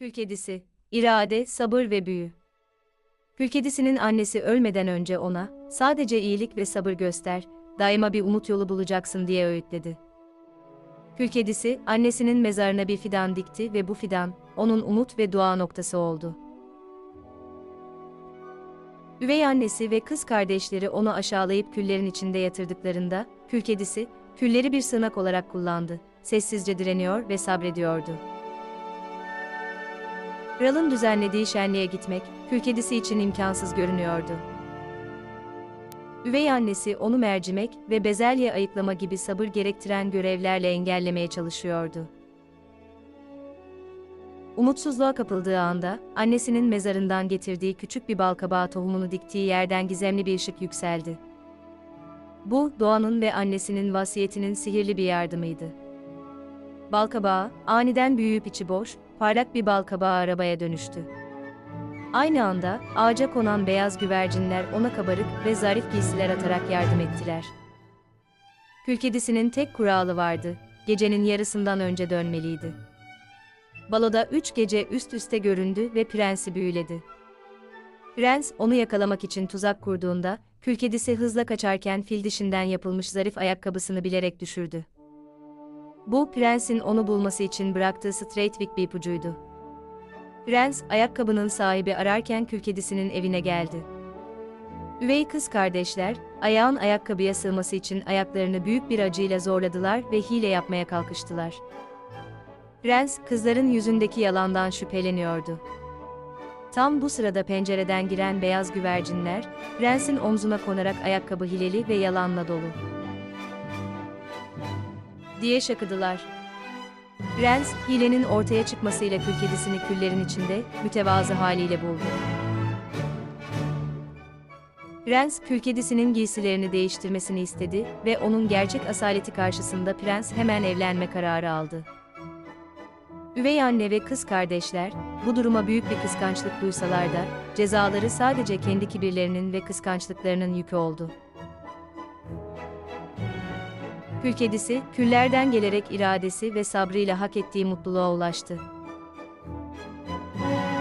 Kül kedisi, irade, sabır ve büyü. Kül kedisinin annesi ölmeden önce ona, sadece iyilik ve sabır göster, daima bir umut yolu bulacaksın diye öğütledi. Kül kedisi, annesinin mezarına bir fidan dikti ve bu fidan, onun umut ve dua noktası oldu. Üvey annesi ve kız kardeşleri onu aşağılayıp küllerin içinde yatırdıklarında, kül kedisi, külleri bir sığınak olarak kullandı, sessizce direniyor ve sabrediyordu. Kralın düzenlediği şenliğe gitmek, kül kedisi için imkansız görünüyordu. Üvey annesi onu mercimek ve bezelye ayıklama gibi sabır gerektiren görevlerle engellemeye çalışıyordu. Umutsuzluğa kapıldığı anda, annesinin mezarından getirdiği küçük bir balkabağı tohumunu diktiği yerden gizemli bir ışık yükseldi. Bu, doğanın ve annesinin vasiyetinin sihirli bir yardımıydı. Balkabağı, aniden büyüyüp içi boş, parlak bir balkabağı arabaya dönüştü. Aynı anda, ağaca konan beyaz güvercinler ona kabarık ve zarif giysiler atarak yardım ettiler. Kül kedisinin tek kuralı vardı, gecenin yarısından önce dönmeliydi. Baloda üç gece üst üste göründü ve prensi büyüledi. Prens, onu yakalamak için tuzak kurduğunda, kül hızla kaçarken fil dişinden yapılmış zarif ayakkabısını bilerek düşürdü. Bu, prensin onu bulması için bıraktığı Straightwick bir ipucuydu. Prens, ayakkabının sahibi ararken kül kedisinin evine geldi. Üvey kız kardeşler, ayağın ayakkabıya sığması için ayaklarını büyük bir acıyla zorladılar ve hile yapmaya kalkıştılar. Prens, kızların yüzündeki yalandan şüpheleniyordu. Tam bu sırada pencereden giren beyaz güvercinler, prensin omzuna konarak ayakkabı hileli ve yalanla dolu. Diye şakıdılar. Prens, hilenin ortaya çıkmasıyla kül kedisini küllerin içinde, mütevazı haliyle buldu. Prens, kül kedisinin giysilerini değiştirmesini istedi ve onun gerçek asaleti karşısında prens hemen evlenme kararı aldı. Üvey anne ve kız kardeşler, bu duruma büyük bir kıskançlık duysalar da, cezaları sadece kendi kibirlerinin ve kıskançlıklarının yükü oldu. Kül kedisi, küllerden gelerek iradesi ve sabrıyla hak ettiği mutluluğa ulaştı.